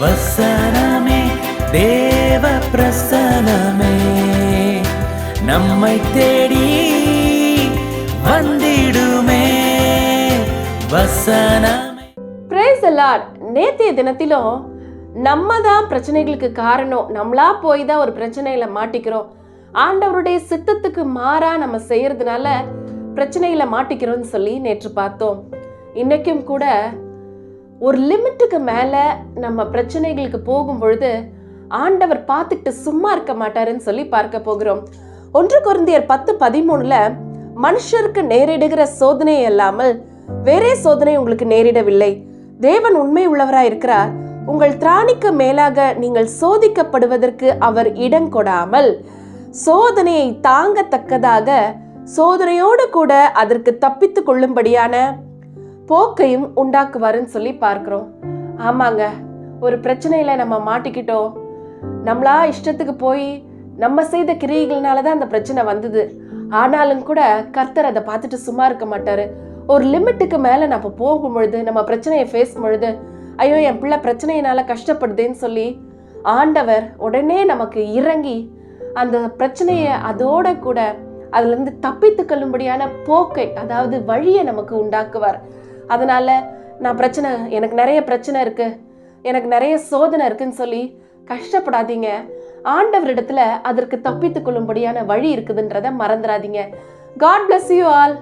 வசனமே தேவ பிரசனமே நம்மை தேடி வந்திடுமே வசனமே. பிரேஸ் லார்ட் நேத்திய தினத்திலும் நம்ம தான் பிரச்சனைகளுக்கு காரணம். நம்மளா போய் தான் ஒரு பிரச்சனையில மாட்டிக்கிறோம். ஆண்டவருடைய சித்தத்துக்கு மாறா நம்ம செய்யறதுனால பிரச்சனையில மாட்டிக்கிறோம்னு சொல்லி நேற்று பார்த்தோம். இன்னைக்கும் கூட ஒரு லிமிட்டுக்கு மேலே நம்ம பிரச்சனைகளுக்கு போகும் பொழுது ஆண்டவர் பார்த்துக்கிட்டு சும்மா இருக்க மாட்டாருன்னு சொல்லி பார்க்க போகிறோம். ஒன்று குருந்தியர் பத்து பதிமூணுல மனுஷருக்கு நேரிடுகிற சோதனை இல்லாமல் வேறே சோதனை உங்களுக்கு நேரிடவில்லை. தேவன் உண்மை உள்ளவராய் இருக்கிறார். உங்கள் திராணிக்கு மேலாக நீங்கள் சோதிக்கப்படுவதற்கு அவர் இடம் கொடாமல் சோதனையை தாங்கத்தக்கதாக சோதனையோடு கூட அதற்கு தப்பித்து கொள்ளும்படியான போக்கையும் உண்டாக்குவாருன்னு சொல்லி பார்க்குறோம். ஆமாங்க ஒரு பிரச்சனையில் நம்ம மாட்டிக்கிட்டோம். நம்மளா இஷ்டத்துக்கு போய் நம்ம செய்த கிரியைகள்னால தான் அந்த பிரச்சனை வந்தது. ஆனாலும் கூட கர்த்தர் அதை பார்த்துட்டு சும்மா இருக்க மாட்டாரு. ஒரு லிமிட்டுக்கு மேலே நம்ம போகும் பொழுது நம்ம பிரச்சனையை ஃபேஸ் பொழுது ஐயோ என் பிள்ளை பிரச்சனையினால கஷ்டப்படுதேன்னு சொல்லி ஆண்டவர் உடனே நமக்கு இறங்கி அந்த பிரச்சனையை அதோட கூட அதுலேருந்து தப்பித்து கொள்ளும்படியான போக்கை அதாவது வழியை நமக்கு உண்டாக்குவார். அதனால நான் பிரச்சனை எனக்கு நிறைய பிரச்சனை இருக்கு. எனக்கு நிறைய சோதனை இருக்குன்னு சொல்லி கஷ்டப்படாதீங்க. ஆண்டவரிடத்துல அதற்கு தப்பித்து கொள்ளும்படியான வழி இருக்குதுன்றத மறந்துடாதீங்க. God bless you all